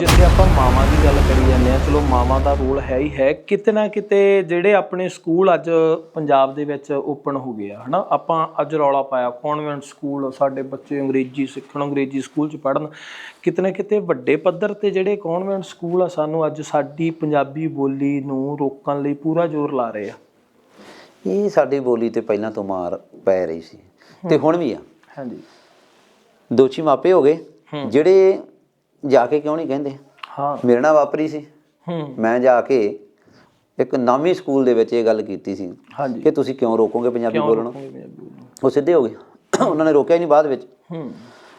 ਜਿੱਥੇ ਆਪਾਂ ਮਾਵਾਂ ਦੀ ਗੱਲ ਕਰੀ ਜਾਂਦੇ ਆ ਚਲੋ ਮਾਵਾਂ ਦਾ ਰੋਲ ਹੈ ਹੀ ਹੈ ਕਿਤੇ ਨਾ ਕਿਤੇ ਜਿਹੜੇ ਆਪਣੇ ਸਕੂਲ ਅੱਜ ਪੰਜਾਬ ਦੇ ਵਿੱਚ ਓਪਨ ਹੋ ਗਏ ਆ ਹਨਾ? ਆਪਾਂ ਅੱਜ ਰੌਲਾ ਪਾਇਆ ਕਨਵੈਂਟ ਸਕੂਲ ਸਾਡੇ ਬੱਚੇ ਅੰਗਰੇਜ਼ੀ ਸਿੱਖਣ ਅੰਗਰੇਜ਼ੀ ਸਕੂਲ 'ਚ ਪੜ੍ਹਨ ਕਿਤੇ ਨਾ ਕਿਤੇ ਵੱਡੇ ਪੱਧਰ ਤੇ ਜਿਹੜੇ ਕਨਵੈਂਟ ਸਕੂਲ ਆ ਸਾਨੂੰ ਅੱਜ ਸਾਡੀ ਪੰਜਾਬੀ ਬੋਲੀ ਨੂੰ ਰੋਕਣ ਲਈ ਪੂਰਾ ਜ਼ੋਰ ਲਾ ਰਹੇ ਆ। ਇਹ ਸਾਡੀ ਬੋਲੀ ਤੇ ਪਹਿਲਾਂ ਤੋਂ ਮਾਰ ਪੈ ਰਹੀ ਸੀ ਤੇ ਹੁਣ ਵੀ ਆ। ਹਾਂਜੀ। ਦੋਸ਼ੀ ਮਾਪੇ ਹੋ ਗਏ ਜਿਹੜੇ ਜਾ ਕੇ ਕਿਉਂ ਨਹੀਂ ਕਹਿੰਦੇ? ਹਾਂ। ਮੇਰੇ ਨਾਲ ਵਾਪਰੀ ਸੀ। ਹੂੰ। ਮੈਂ ਜਾ ਕੇ ਇੱਕ ਨਾਮੀ ਸਕੂਲ ਦੇ ਵਿੱਚ ਇਹ ਗੱਲ ਕੀਤੀ ਸੀ ਹਾਂਜੀ। ਕਿ ਤੁਸੀਂ ਕਿਉਂ ਰੋਕੋਗੇ ਪੰਜਾਬੀ ਬੋਲਣੋਂ? ਉਹ ਸਿੱਧੇ ਹੋ ਗਏ। ਉਹਨਾਂ ਨੇ ਰੋਕਿਆ ਹੀ ਨਹੀਂ ਬਾਅਦ ਵਿੱਚ। ਹੂੰ।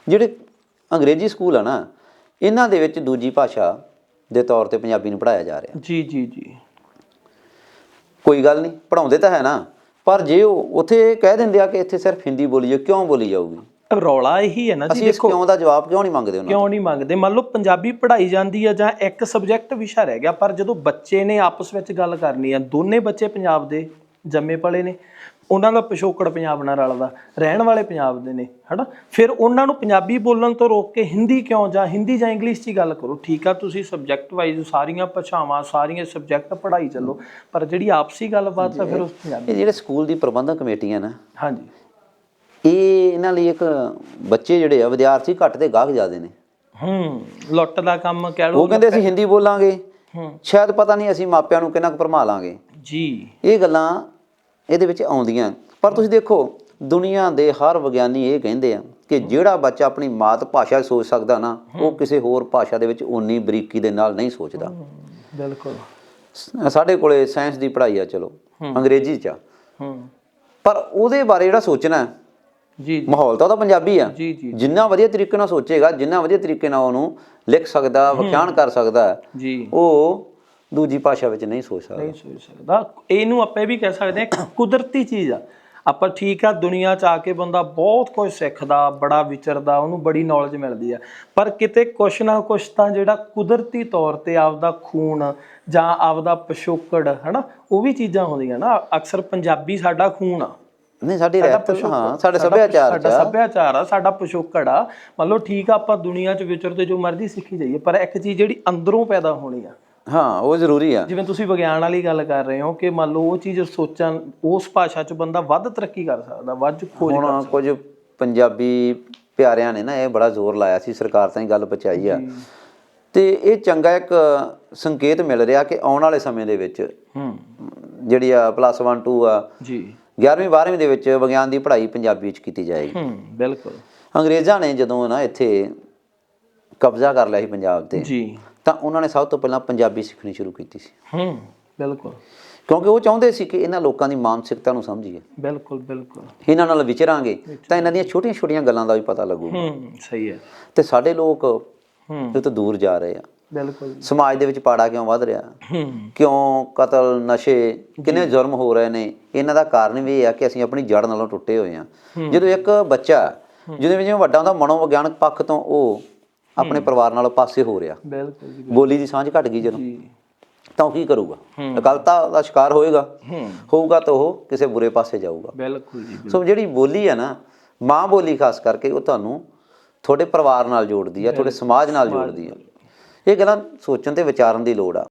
ਜਿਹੜੇ ਅੰਗਰੇਜ਼ੀ ਸਕੂਲ ਆ ਨਾ ਇਹਨਾਂ ਦੇ ਵਿੱਚ ਦੂਜੀ ਭਾਸ਼ਾ ਦੇ ਤੌਰ ਤੇ ਪੰਜਾਬੀ ਨੂੰ ਪੜਾਇਆ ਜਾ ਰਿਹਾ। ਜੀ ਜੀ ਜੀ। ਕੋਈ ਗੱਲ ਨਹੀਂ ਪੜਾਉਂਦੇ ਤਾਂ ਹੈ ਨਾ ਪਰ ਜੇ ਉਹ ਉੱਥੇ ਕਹਿ ਦਿੰਦੇ ਆ ਕਿ ਇੱਥੇ ਸਿਰਫ ਹਿੰਦੀ ਬੋਲੀ ਜਾ ਕਿਉਂ ਬੋਲੀ ਜਾਊਗੀ? ਰੌਲਾ ਇਹੀ ਹੈ ਨਾ ਜੀ ਅਸੀਂ ਇਸ ਕਿਉਂ ਦਾ ਜਵਾਬ ਕਿਉਂ ਨਹੀਂ ਮੰਗਦੇ ਉਹਨਾਂ ਕਿਉਂ ਨਹੀਂ ਮੰਗਦੇ? ਮੰਨ ਲਓ ਪੰਜਾਬੀ ਪੜ੍ਹਾਈ ਜਾਂਦੀ ਆ ਜਾਂ ਇੱਕ ਸਬਜੈਕਟ ਵਿਸ਼ਾ ਰਹਿ ਗਿਆ ਪਰ ਜਦੋਂ ਬੱਚੇ ਨੇ ਆਪਸ ਵਿੱਚ ਗੱਲ ਕਰਨੀ ਆ ਦੋਨੇ ਬੱਚੇ ਪੰਜਾਬ ਦੇ ਜੰਮੇ ਪਲੇ ਨੇ। ਉਹਨਾਂ ਦਾ ਪਿਛੋਕੜ ਪੰਜਾਬ ਨਾਲ ਰਲਦਾ ਰਹਿਣ ਵਾਲੇ ਪੰਜਾਬ ਦੇ ਨੇ ਹਨਾ? ਫਿਰ ਉਹਨਾਂ ਨੂੰ ਪੰਜਾਬੀ ਬੋਲਣ ਤੋਂ ਰੋਕ ਕੇ ਹਿੰਦੀ ਕਿਉਂ ਜਾਂ ਹਿੰਦੀ ਜਾਂ ਇੰਗਲਿਸ਼ 'ਚ ਹੀ ਗੱਲ ਕਰੋ? ਠੀਕ ਆ ਤੁਸੀਂ ਸਬਜੈਕਟ ਵਾਈਜ਼ ਸਾਰੀਆਂ ਭਾਸ਼ਾਵਾਂ ਸਾਰੀਆਂ ਸਬਜੈਕਟ ਪੜ੍ਹਾਈ ਚੱਲੋ ਪਰ ਜਿਹੜੀ ਆਪਸੀ ਗੱਲਬਾਤ ਆ ਫਿਰ ਉਸ ਪੰਜਾਬੀ ਇਹ ਜਿਹੜੇ ਸਕੂਲ ਦੀ ਪ੍ਰਬੰਧਕ ਕਮੇਟੀਆਂ ਨਾ ਹਾਂਜੀ। ਇਹ ਇਹਨਾਂ ਲਈ ਇੱਕ ਬੱਚੇ ਜਿਹੜੇ ਆ ਵਿਦਿਆਰਥੀ ਘੱਟ ਤੇ ਗਾਹਕ ਜ਼ਿਆਦੇ ਨੇ। ਹੂੰ ਲੁੱਟ ਦਾ ਕੰਮ ਕਹਿ ਲਓ ਉਹ ਕਹਿੰਦੇ ਅਸੀਂ ਹਿੰਦੀ ਬੋਲਾਂਗੇ। ਹੂੰ। ਸ਼ਾਇਦ ਪਤਾ ਨਹੀਂ ਅਸੀਂ ਮਾਪਿਆਂ ਨੂੰ ਕਿੰਨਾ ਕੁ ਭਰਮਾ ਲਾਂਗੇ। ਜੀ। ਇਹ ਗੱਲਾਂ ਇਹਦੇ ਵਿੱਚ ਆਉਂਦੀਆਂ। ਪਰ ਤੁਸੀਂ ਦੇਖੋ ਦੁਨੀਆ ਦੇ ਹਰ ਵਿਗਿਆਨੀ ਇਹ ਕਹਿੰਦੇ ਆ ਕਿ ਜਿਹੜਾ ਬੱਚਾ ਆਪਣੀ ਮਾਤ ਭਾਸ਼ਾ ਸੋਚ ਸਕਦਾ ਨਾ ਉਹ ਕਿਸੇ ਹੋਰ ਭਾਸ਼ਾ ਦੇ ਵਿੱਚ ਓਨੀ ਬਰੀਕੀ ਦੇ ਨਾਲ ਨਹੀਂ ਸੋਚਦਾ। ਬਿਲਕੁਲ। ਸਾਡੇ ਕੋਲੇ ਸਾਇੰਸ ਦੀ ਪੜ੍ਹਾਈ ਆ ਚਲੋ ਅੰਗਰੇਜ਼ੀ 'ਚ ਪਰ ਉਹਦੇ ਬਾਰੇ ਜਿਹੜਾ ਸੋਚਣਾ ਜੀ ਮਾਹੌਲ ਤਾਂ ਉਹਦਾ ਪੰਜਾਬੀ ਆ। ਜੀ ਜੀ ਜਿੰਨਾ ਵਧੀਆ ਤਰੀਕੇ ਨਾਲ ਸੋਚੇਗਾ ਜਿੰਨਾ ਵਧੀਆ ਤਰੀਕੇ ਨਾਲ ਉਹਨੂੰ ਲਿਖ ਸਕਦਾ ਵਿਖਿਆਨ ਕਰ ਸਕਦਾ ਜੀ। ਉਹ ਦੂਜੀ ਭਾਸ਼ਾ ਵਿੱਚ ਨਹੀਂ ਸੋਚ ਸਕਦਾ। ਨਹੀਂ ਸੋਚ ਸਕਦਾ। ਇਹਨੂੰ ਆਪਾਂ ਇਹ ਵੀ ਕਹਿ ਸਕਦੇ ਹਾਂ ਕੁਦਰਤੀ ਚੀਜ਼ ਆ। ਆਪਾਂ ਠੀਕ ਆ ਦੁਨੀਆ ਚ ਆ ਕੇ ਬੰਦਾ ਬਹੁਤ ਕੁਝ ਸਿੱਖਦਾ ਬੜਾ ਵਿਚਰਦਾ ਉਹਨੂੰ ਬੜੀ ਨੌਲੇਜ ਮਿਲਦੀ ਆ। ਪਰ ਕਿਤੇ ਕੁਛ ਨਾ ਕੁਛ ਤਾਂ ਜਿਹੜਾ ਕੁਦਰਤੀ ਤੌਰ ਤੇ ਆਪਦਾ ਖੂਨ ਜਾਂ ਆਪਦਾ ਪਿਛੋਕੜ ਹਨਾ ਉਹ ਵੀ ਚੀਜ਼ਾਂ ਹੁੰਦੀਆਂ ਨਾ। ਅਕਸਰ ਪੰਜਾਬੀ ਸਾਡਾ ਖੂਨ ਆ। ਨਹੀਂ ਸਾਡੀ ਰਹਿਤ ਹਾਂ ਸਾਡੇ ਸੱਭਿਆਚਾਰ ਸਾਡਾ। ਸੱਭਿਆਚਾਰ ਆ ਸਾਡਾ ਪਿਛੋਕੜ ਆ। ਮੰਨ ਲਓ ਠੀਕ ਆ ਆਪਾਂ ਦੁਨੀਆ ਚ ਵਿਚਰਦੇ ਜੋ ਮਰਜ਼ੀ ਸਿੱਖੀ ਜਾਈਏ ਪਰ ਇੱਕ ਚੀਜ਼ ਜਿਹੜੀ ਅੰਦਰੋਂ ਪੈਦਾ ਹੋਣੀ ਆ। ਹਾਂ ਉਹ ਜ਼ਰੂਰੀ ਆ। ਜਿਵੇਂ ਤੁਸੀਂ ਵਿਗਿਆਨ ਵਾਲੀ ਗੱਲ ਕਰ ਰਹੇ ਹੋ ਕਿ ਮੰਨ ਲਓ ਉਹ ਚੀਜ਼ ਸੋਚਣ ਉਸ ਭਾਸ਼ਾ 'ਚ ਬੰਦਾ ਵੱਧ ਤਰੱਕੀ ਕਰ ਸਕਦਾ ਵੱਧ ਖੋਜ ਕਰ ਹੁਣ ਕੁਝ ਪੰਜਾਬੀ ਪਿਆਰਿਆਂ ਨੇ ਨਾ ਇਹ ਬੜਾ ਜ਼ੋਰ ਲਾਇਆ ਸੀ ਸਰਕਾਰ ਤਾਂ ਹੀ ਗੱਲ ਪਹੁੰਚਾਈ ਆ। ਤੇ ਇਹ ਚੰਗਾ ਇੱਕ ਸੰਕੇਤ ਮਿਲ ਰਿਹਾ ਕਿ ਆਉਣ ਵਾਲੇ ਸਮੇਂ ਦੇ ਵਿੱਚ ਹੂੰ। ਜਿਹੜੀ ਆ ਪਲੱਸ 1 2 ਆ ਜੀ। 11ਵੀਂ 12ਵੀਂ ਦੇ ਵਿੱਚ ਵਿਗਿਆਨ ਦੀ ਪੜ੍ਹਾਈ ਪੰਜਾਬੀ ਵਿੱਚ ਕੀਤੀ ਜਾਏਗੀ। ਹੂੰ ਬਿਲਕੁਲ। ਅੰਗਰੇਜ਼ਾਂ ਨੇ ਜਦੋਂ ਨਾ ਇੱਥੇ ਕਬਜ਼ਾ ਕਰ ਲਿਆ ਸੀ ਪੰਜਾਬ ਤੇ ਜੀ। ਤਾਂ ਉਹਨਾਂ ਨੇ ਸਭ ਤੋਂ ਪਹਿਲਾਂ ਪੰਜਾਬੀ ਸਿੱਖਣੀ ਸ਼ੁਰੂ ਕੀਤੀ ਸੀ। ਹੂੰ ਬਿਲਕੁਲ। ਕਿਉਂਕਿ ਉਹ ਚਾਹੁੰਦੇ ਸੀ ਕਿ ਇਹਨਾਂ ਲੋਕਾਂ ਦੀ ਮਾਨਸਿਕਤਾ ਨੂੰ ਸਮਝੀਏ। ਬਿਲਕੁਲ ਬਿਲਕੁਲ। ਇਹਨਾਂ ਨਾਲ ਵਿਚਰਾਂਗੇ ਤਾਂ ਇਹਨਾਂ ਦੀਆਂ ਛੋਟੀਆਂ-ਛੋਟੀਆਂ ਗੱਲਾਂ ਦਾ ਵੀ ਪਤਾ ਲੱਗੂਗਾ ਹੂੰ ਸਹੀ ਹੈ। ਤੇ ਸਾਡੇ ਲੋਕ ਹੂੰ। ਤੋਂ ਦੂਰ ਜਾ ਰਹੇ ਆ। ਬਿਲਕੁਲ ਸਮਾਜ ਦੇ ਵਿੱਚ ਪਾੜਾ ਕਿਉਂ ਵੱਧ ਰਿਹਾ? ਕਿਉਂ ਕਤਲ ਨਸ਼ੇ ਕਿੰਨੇ ਜ਼ੁਲਮ ਹੋ ਰਹੇ ਨੇ? ਇਹਨਾਂ ਦਾ ਕਾਰਨ ਵੀ ਇਹ ਆ ਕਿ ਅਸੀਂ ਆਪਣੀ ਜੜ ਨਾਲੋਂ ਟੁੱਟੇ ਹੋਏ ਆ ਜਦੋਂ ਇੱਕ ਬੱਚਾ ਜਦੋਂ ਜਿਵੇਂ ਵੱਡਾ ਹੁੰਦਾ ਮਨੋਵਿਗਿਆਨਕ ਪੱਖ ਤੋਂ ਉਹ ਆਪਣੇ ਪਰਿਵਾਰ ਨਾਲੋਂ ਪਾਸੇ ਹੋ ਰਿਹਾ। ਬਿਲਕੁਲ ਜੀ ਬੋਲੀ ਦੀ ਸਾਂਝ ਘਟ ਗਈ ਜਦੋਂ। ਤਾਂ ਉਹ ਕੀ ਕਰੂਗਾ? ਅਕਲਤਾ ਦਾ ਸ਼ਿਕਾਰ ਹੋਏਗਾ। ਹੋਊਗਾ ਤਾਂ ਉਹ ਕਿਸੇ ਬੁਰੇ ਪਾਸੇ ਜਾਊਗਾ। ਬਿਲਕੁਲ ਜੀ ਸੋ ਜਿਹੜੀ ਬੋਲੀ ਹੈ ਨਾ ਮਾਂ ਬੋਲੀ ਖਾਸ ਕਰਕੇ ਉਹ ਤੁਹਾਨੂੰ ਤੁਹਾਡੇ ਪਰਿਵਾਰ ਨਾਲ ਜੋੜਦੀ ਆ ਤੁਹਾਡੇ ਸਮਾਜ ਨਾਲ ਜੋੜਦੀ ਆ। ਇਹ ਗੱਲਾਂ ਸੋਚਣ ਤੇ ਵਿਚਾਰਨ ਦੀ ਲੋੜ ਆ।